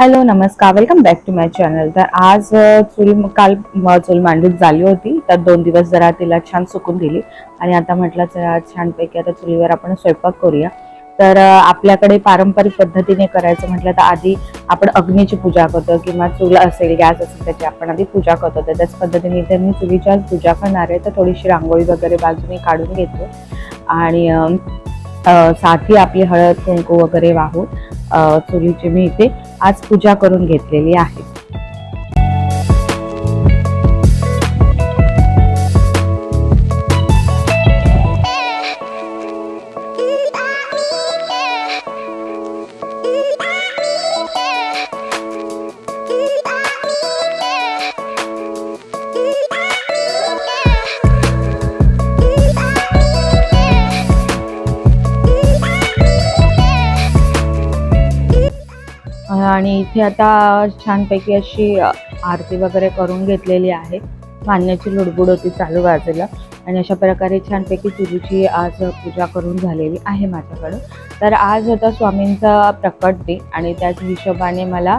Hello नमस्कार. Welcome back to my channel तर आज अ, चूल काल चूल मांडून झाली होती. तर दोन दिवस जरा तिला छान सुकून दिली. आणि आता म्हटलं चला छानपैकी आता चुलीवर आपण स्वयंपाक करूया. तर आपल्याकडे पारंपरिक पद्धतीने करायचं म्हटलं तर आधी आपण अग्नीची पूजा करतो किंवा चूल असेल गॅस असेल त्याची आपण आधी पूजा करतो. तर त्याच पद्धतीने इथे मी चुलीची आज पूजा करणार आहे. तर थोडीशी रांगोळी वगैरे बाजूने काढून घेते. आणि साथी आपली हळद कुंकू वगैरे वाहून चुलीची मी इथे आज पूजा करून घेतलेली आहे. आणि इथे आता छानपैकी अशी आरती वगैरे करून घेतलेली आहे. मान्याची लुडबुड होती चालू बाजूला. आणि अशा प्रकारे छानपैकी तुझीची आज पूजा करून झालेली आहे माझ्याकडं. तर आज होता स्वामींचा प्रकट दे आणि त्याच हिशोबाने मला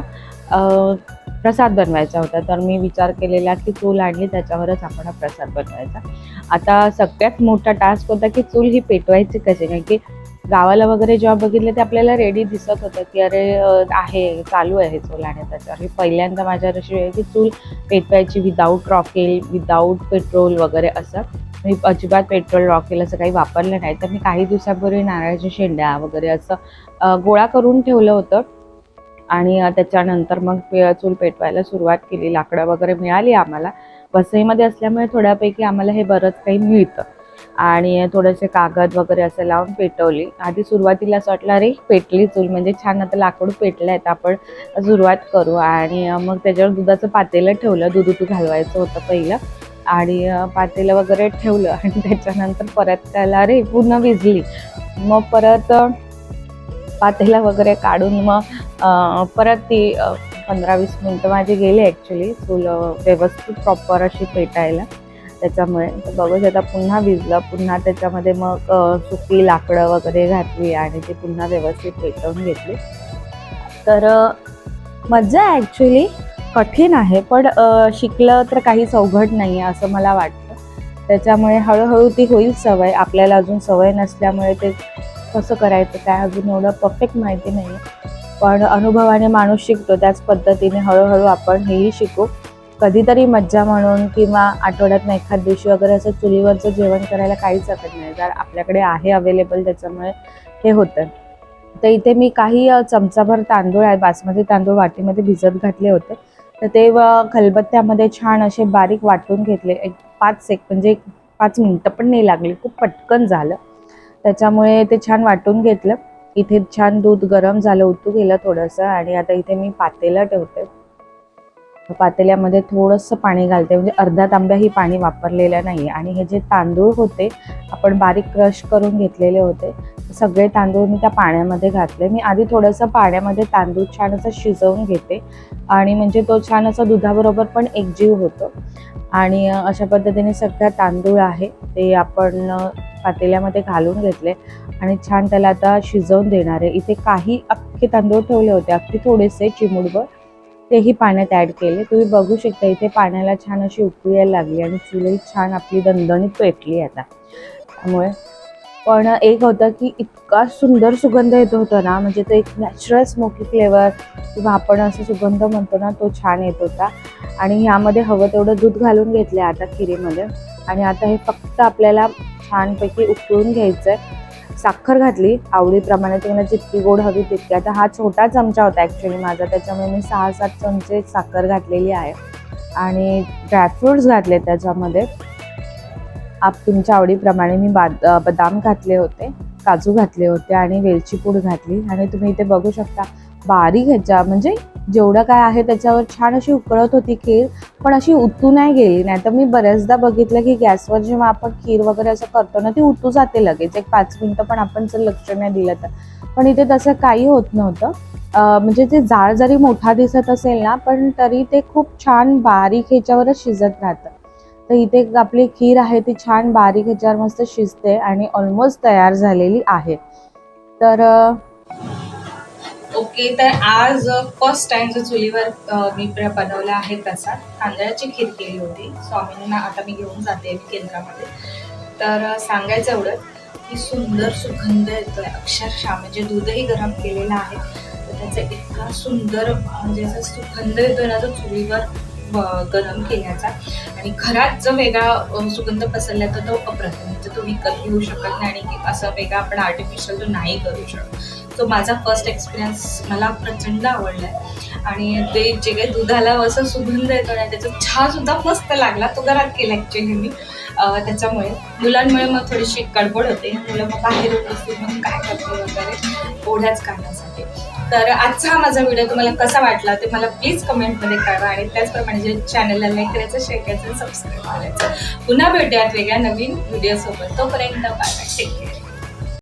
प्रसाद बनवायचा होता. तर मी विचार केलेला की चूल आणली त्याच्यावरच आपण हा प्रसाद बनवायचा. आता सगळ्यात मोठा टास्क होता की चूल ही पेटवायची कशी? कारण की गावाला वगैरे जेव्हा बघितलं ते आपल्याला रेडी दिसत होतं की अरे आहे चालू आहे चूल आणि त्याच्यावर. ही पहिल्यांदा माझ्या अशी वेळ की चूल पेटवायची विदाऊट रॉकेल विदाऊट पेट्रोल वगैरे असं. मी अजिबात पेट्रोल रॉकेल असं काही वापरलं नाही. तर मी काही दिवसापूर्वी नारळाच्या शेंड्या वगैरे असं गोळा करून ठेवलं होतं. आणि त्याच्यानंतर मग चूल पेटवायला सुरुवात केली. लाकडं वगैरे मिळाली आम्हाला. वसईमध्ये असल्यामुळे थोड्यापैकी आम्हाला हे बरंच काही मिळतं. आणि थोडेसे कागद वगैरे असं लावून पेटवली. आधी सुरुवातीला असं वाटलं अरे पेटली चूल म्हणजे छान आता लाकूड पेटलं आहे तर आपण सुरुवात करू. आणि मग त्याच्यावर दुधाचं पातेलं ठेवलं दूध उतू घालवायचं होतं पहिलं. आणि पातेलं वगैरे ठेवलं आणि त्याच्यानंतर परत त्याला अरे पूर्ण विजली मग परत पातेला पातेलं वगैरे काढून मग परत ती पंधरा वीस मिनटं माझी गेली ॲक्च्युली चूल व्यवस्थित प्रॉपर अशी पेटायला. त्याच्यामुळे बघूच बघू शकता पुन्हा विजलं पुन्हा त्याच्यामध्ये मग सुकी लाकडं वगैरे घातली आणि ते पुन्हा व्यवस्थित पेटवून घेतली. तर मज्जा ॲक्च्युली कठीण आहे पण शिकलं तर काहीच अवघड नाही आहे असं मला वाटतं. त्याच्यामुळे हळूहळू ती होईल सवय आपल्याला अजून सवय नसल्यामुळे ते कसं करायचं काय अजून एवढं परफेक्ट माहिती नाही पण अनुभवाने माणूस शिकतो त्याच पद्धतीने हळूहळू आपण हेही शिकू. कधीतरी मज्जा म्हणून किंवा आठवड्यातनं एखाद दिवशी वगैरे असं चुलीवरचं जेवण करायला काहीच हरकत नाही. जर आपल्याकडे आहे अवेलेबल त्याच्यामुळे हे होतं. तर इथे मी काही चमचाभर तांदूळ आहे बासमती तांदूळ वाटीमध्ये भिजत घातले होते. तर ते खलबत्त्यामध्ये छान असे बारीक वाटून घेतले. एक पाच सेक म्हणजे एक पाच मिनटं पण नाही लागली खूप पटकन झालं. त्याच्यामुळे ते छान वाटून घेतलं. इथे छान दूध गरम झालं उतू गेलं थोडंसं आणि आता इथे मी पातेलं ठेवते. पातेल्यामध्ये थोडंसं पाणी घालते. म्हणजे अर्धा तांब्याही पाणी वापरलेलं नाही आणि हे जे तांदूळ होते आपण बारीक क्रश करून घेतलेले होते सगळे तांदूळ मी त्या पाण्यामध्ये घातले. मी आधी थोडंसं पाण्यामध्ये तांदूळ छान असं शिजवून घेते. आणि म्हणजे तो छान असा दुधाबरोबर पण एकजीव होतो. आणि अशा पद्धतीने सगळा तांदूळ आहे ते आपण पातेल्यामध्ये घालून घेतले. आणि छान त्याला आता शिजवून देणार आहे. इथे काही अख्खे तांदूळ ठेवले होते. अगदी थोडेसे चिमुडभर तेही पाण्यात ॲड केले. तुम्ही बघू शकता इथे पाण्याला छान अशी उकळी यायला लागली आणि चुलही छान आपली दणदणीत पेटली आता. त्यामुळे पण एक होतं की इतका सुंदर सुगंध येत होता ना म्हणजे तो एक नॅचरल स्मोकी फ्लेवर किंवा आपण असं सुगंध म्हणतो ना तो छान येत होता. आणि ह्यामध्ये हवं तेवढं दूध घालून घेतलं आहे आता खिरीमध्ये. आणि आता हे फक्त आपल्याला छानपैकी उकळून घ्यायचं आहे साखर घातली आवडीप्रमाणे तुम्हाला जितकी गोड हवी तितकी. आता हा छोटा चमचा होता ॲक्च्युली माझा त्याच्यामुळे मी सहा सात चमचे साखर घातलेली आहे. आणि ड्रायफ्रूट्स घातले त्याच्यामध्ये. आप तुमच्या आवडीप्रमाणे मी बाद बदाम घातले होते काजू घातले होते आणि वेलची पूड घातली. आणि तुम्ही इथे बघू शकता बारीक ह्याच्या म्हणजे जेवढं काय आहे त्याच्यावर छान अशी उकळत होती खीर पण अशी उतू नाही गेली. नाही तर मी बऱ्याचदा बघितलं की गॅसवर जेव्हा आपण खीर वगैरे असं करतो ना ती उतू जाते लगेच. एक पाच मिनटं पण आपण जर लक्ष नाही दिलं तर. पण इथे तसं काही होत नव्हतं. म्हणजे ते जाळ जरी मोठा दिसत असेल ना पण तरी ते खूप छान बारीक ह्याच्यावरच शिजत राहतं. तर इथे आपली खीर आहे ती छान बारीक ह्याच्यावर मस्त शिजते आणि ऑलमोस्ट तयार झालेली आहे. तर ओके तर आज फर्स्ट टाइम जो चुलीवर मी प्र- बनवला आहे तसा तांदळाची खीर केली होती. स्वामींना आता मी घेऊन जाते केंद्रामध्ये. तर सांगायचं एवढं की सुंदर सुगंध येतोय. अक्षरशः म्हणजे दूधही गरम केलेलं आहे. तर त्याचा इतका सुंदर म्हणजे असा सुगंध येतोय ना तो चुलीवर गरम केल्याचा. आणि घरात जो वेगळा सुगंध पसरला तर तो अप्रतिम. म्हणजे तो विकत घेऊ शकत नाही आणि असं वेगळा आपण आर्टिफिशियल तो नाही करू शकत. तो माझा फर्स्ट एक्सपिरियन्स मला प्रचंड आवडला आहे आणि ते जे काही दुधाला असं सुगंध येतो ना त्याचा चहासुद्धा मस्त लागला. तो घरात केला ॲक्च्युली मी. त्याच्यामुळे. मुलांमुळे मग थोडीशी गडबड होते. मुलं मग बाहेर येत मग काय करतो वगैरे? ओढ्याच काढण्यासाठी तर आजचा हा माझा व्हिडिओ तुम्हाला कसा वाटला ते मला प्लीज कमेंटमध्ये कळवा आणि त्याचप्रमाणे जे चॅनलला लाईक करायचं शेअर करायचं सबस्क्राईब करायचं. पुन्हा भेटूयात वेगळ्या नवीन व्हिडिओसोबत तोपर्यंत बाय बाय. Take care